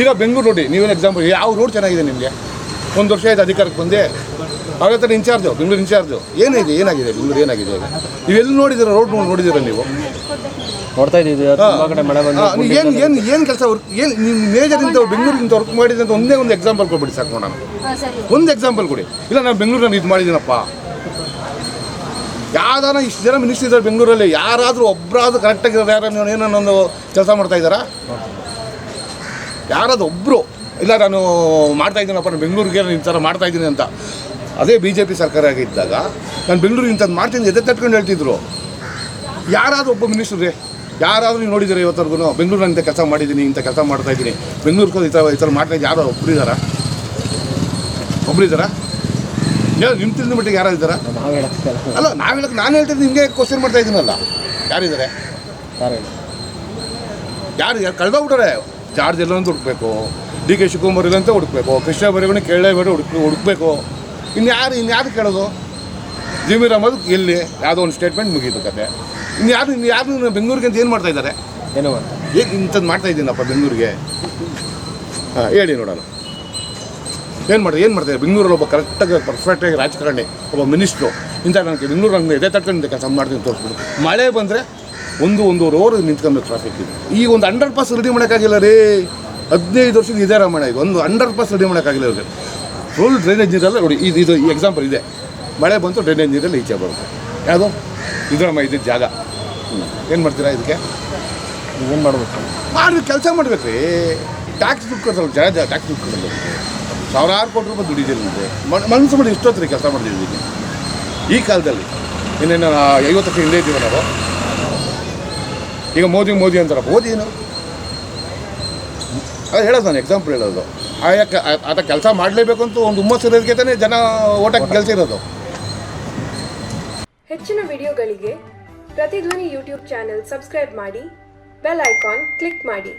ಈಗ ಬೆಂಗಳೂರು ನೋಡಿ ನೀವೇನು ಎಕ್ಸಾಂಪಲ್ ಯಾವ ರೋಡ್ ಚೆನ್ನಾಗಿದೆ ನಿಮಗೆ? ಒಂದು ವರ್ಷ ಆಯ್ತು ಅಧಿಕಾರಕ್ಕೆ ಬಂದೆ ಅವ್ರ ಹತ್ರ ಇನ್ಚಾರ್ಜು ಬೆಂಗಳೂರು ಇನ್ಚಾರ್ಜು. ಏನಿದೆ ಏನಾಗಿದೆ ಬೆಂಗಳೂರು ಏನಾಗಿದೆ ಈಗ? ನೀವೆಲ್ಲಿ ನೋಡಿದ್ದೀರ ರೋಡ್ ನೋಡಿದ್ದೀರ ನೀವು? ನೋಡ್ತಾ ಇದ್ದೀವಿ ಏನು ಏನು ಏನು ಕೆಲಸ ವರ್ಕ್ ಏನು ನಿಮ್ಮ ಮೇಜರಿಂದ ಬೆಂಗಳೂರಿಂದ ವರ್ಕ್ ಮಾಡಿದೆ ಅಂತ ಒಂದೇ ಒಂದು ಎಕ್ಸಾಂಪಲ್ ಕೊಟ್ಬಿಡಿ ಸಾಕು ನೋಡೋಣ. ಒಂದು ಎಕ್ಸಾಂಪಲ್ ಕೊಡಿ. ಇಲ್ಲ ನಾನು ಬೆಂಗಳೂರಲ್ಲಿ ಇದು ಮಾಡಿದ್ದೀನಪ್ಪ. ಯಾವ್ದಾರ ಇಷ್ಟು ಜನ ಮಿನಿಸ್ಟರ್ ಇದ್ದಾರೆ ಬೆಂಗಳೂರಲ್ಲಿ ಯಾರಾದರೂ ಒಬ್ಬರಾದ್ರೂ ಕರೆಕ್ಟಾಗಿ ಯಾರು ಒಂದು ಕೆಲಸ ಮಾಡ್ತಾ ಇದ್ದಾರಾ ಯಾರಾದ್ರು ಒಬ್ಬರು ಇಲ್ಲ ನಾನು ಮಾಡ್ತಾ ಇದ್ದೀನಪ್ಪ ನಾನು ಬೆಂಗಳೂರಿಗೆ ನಾನು ಈ ಥರ ಮಾಡ್ತಾ ಇದ್ದೀನಿ ಅಂತ. ಅದೇ ಬಿ ಜೆ ಪಿ ಸರ್ಕಾರ ಆಗಿದ್ದಾಗ ನಾನು ಬೆಂಗಳೂರು ಇಂಥದ್ದು ಮಾಡ್ತೀನಿ ಎದೆ ತಟ್ಕೊಂಡು ಹೇಳ್ತಿದ್ರು. ಯಾರಾದರೂ ಒಬ್ಬ ಮಿನಿಸ್ಟ್ರೇ ರೀ ಯಾರಾದರೂ ನೀವು ನೋಡಿದ್ದೀರಾ ಇವತ್ತರೆಗೂ ಬೆಂಗಳೂರು ಇಂಥ ಕೆಲಸ ಮಾಡಿದ್ದೀನಿ ಇಂಥ ಕೆಲಸ ಮಾಡ್ತಾ ಇದ್ದೀನಿ. ಬೆಂಗಳೂರಿಗೆ ಈ ಥರ ಈ ಥರ ಮಾಡ್ತಾ ಯಾರೋ ಒಬ್ಬರಿದ್ದಾರಾ ಒಬ್ಬರಿದ್ದಾರಾ ಏನು ನಿಮ್ಮ ತಿಳಿದ ಮಟ್ಟಿಗೆ ಯಾರು ಇದ್ದಾರಾ. ಅಲ್ಲ ನಾವು ಹೇಳಕ್ಕೆ ನಾನು ಹೇಳ್ತೀನಿ ನಿಮಗೆ ಕ್ವಶನ್ ಮಾಡ್ತಾ ಇದ್ದೀನಲ್ಲ. ಯಾರಿದ್ದಾರೆ ಯಾರು ಯಾರು ಯಾರು ಕಳೆದೋಗ್ಬಿಟ್ರೆ ಜಾರ್ಜ್ ಎಲ್ಲ ಅಂತ ಹುಡುಕ್ಬೇಕು. ಡಿ ಕೆ ಶಿವಕುಮಾರ್ ಇಲ್ಲ ಅಂತ ಹುಡುಕ್ಬೇಕು. ಕೃಷ್ಣ ಬರೇಗೌಡ ಕೇಳಲೇಬೇಡ ಹುಡುಕ್ ಹುಡುಕ್ಬೇಕು. ಇನ್ಯಾರು ಇನ್ಯಾರು ಕೇಳೋದು? ಜಮೀರ್ ಅಹಮದ್ ಎಲ್ಲಿ? ಯಾವುದೋ ಒಂದು ಸ್ಟೇಟ್ಮೆಂಟ್ ಮುಗೀತು ಕತೆ. ಇನ್ಯಾರು ಇನ್ಯಾರು ಬೆಂಗಳೂರಿಗೆ ಅಂತ ಏನು ಮಾಡ್ತಾ ಇದ್ದಾರೆ? ಏನೋ. ಅಂತ ಏನು ಇಂಥದ್ದು ಮಾಡ್ತಾ ಇದ್ದೀನಪ್ಪ ಬೆಂಗಳೂರಿಗೆ? ಹಾಂ ಹೇಳಿ ನೋಡೋಣ. ಏನು ಮಾಡ್ತಾರೆ ಏನು ಮಾಡ್ತಾರೆ ಬೆಂಗಳೂರಲ್ಲಿ ಒಬ್ಬ ಕರೆಕ್ಟಾಗಿ ಪರ್ಫೆಕ್ಟಾಗಿ ರಾಜಕಾರಣಿ ಒಬ್ಬ ಮಿನಿಸ್ಟ್ರು ಇಂಥ ನನಗೆ ಬೆಂಗಳೂರು ನನಗೆ ಎದೆ ತಟ್ಕೊಂಡು ಕೆಲಸ ಮಾಡ್ತೀನಿ ತೋರಿಸ್ಬಿಟ್ಟು ಮಳೆ ಬಂದರೆ ಒಂದು ಒಂದೂವರೆ ಓವರ್ ನಿಂತ್ಕೊಂಡು ಟ್ರಾಫಿಕ್ ಇದೆ. ಈ ಒಂದು ಅಂಡರ್ ಪಾಸ್ ರೆಡಿ ಮಾಡೋಕ್ಕಾಗಿಲ್ಲ, ರೀ, ಹದಿನೈದು ವರ್ಷದ ಇದೇ ರಮಣ ಇದು ಒಂದು ಅಂಡರ್ ಪಾಸ್ ರೆಡಿ ಮಾಡೋಕ್ಕಾಗಿಲ್ಲ ಇವ್ರಿಗೆ. ಫುಲ್ ಡ್ರೈನೇಜ್ ನೀರೆಲ್ಲ ನೋಡಿ, ಇದು ಇದು ಎಕ್ಸಾಂಪಲ್ ಇದೆ. ಮಳೆ ಬಂತು ಡ್ರೈನೇಜ್ ನೀರಲ್ಲಿ ಈಚೆ ಬರುತ್ತೆ. ಯಾವುದು? ಇದ್ರಮ್ಮ ಇದ್ದಿದ್ದ ಜಾಗ. ಏನು ಮಾಡ್ತೀರಾ ಇದಕ್ಕೆ? ಏನು ಮಾಡಬೇಕು? ಮಾಡಿ, ಕೆಲಸ ಮಾಡ್ಬೇಕ್ರಿ ಟ್ಯಾಕ್ಸ್ ದುಡ್ಡು ಕೊಡ್ತಾರೆ ಜನ ಟ್ಯಾಕ್ಸ್ ದುಡ್ಡು ಸಾವಿರಾರು ಕೋಟಿ ರೂಪಾಯಿ ದುಡಿದಿಲ್ಲ ಮನಸ್ಸು ಮಾಡಿ ಇಷ್ಟೊತ್ತು ರೀ ಕೆಲಸ ಮಾಡಿದ್ದೀವಿ ಈ ಕಾಲದಲ್ಲಿ. ಇನ್ನೇನು ಐವತ್ತು ವರ್ಷ ಹಿಂದೆ ಇದ್ದೀವಿ ನಾವು? ಈಗ ಮೋದಿ ಮೋದಿ ಅಂತಾರೆ ಮೋದಿ ಏನು? ಅದು ಹೇಳೋದು ನಾನು ಎಕ್ಸಾಂಪಲ್ ಹೇಳೋದು. ಆಯಾ ಕ- ಆತ ಕೆಲಸ ಮಾಡಲೇಬೇಕು ಅಂತ ಒಂದು ಹುಮ್ಮಸ್ಸು ಇರೋದಕ್ಕೆ ತಾನೇ ಜನ ಓಟಕ್ಕೆ ಗೆಲ್ಸಿರೋದು ಹೆಚ್ಚಿನ ವಿಡಿಯೋಗಳಿಗೆ ಪ್ರತಿಧ್ವನಿ ಯೂಟ್ಯೂಬ್ ಚಾನೆಲ್ ಸಬ್ಸ್ಕ್ರೈಬ್ ಮಾಡಿ ಬೆಲ್ ಐಕಾನ್ ಕ್ಲಿಕ್ ಮಾಡಿ.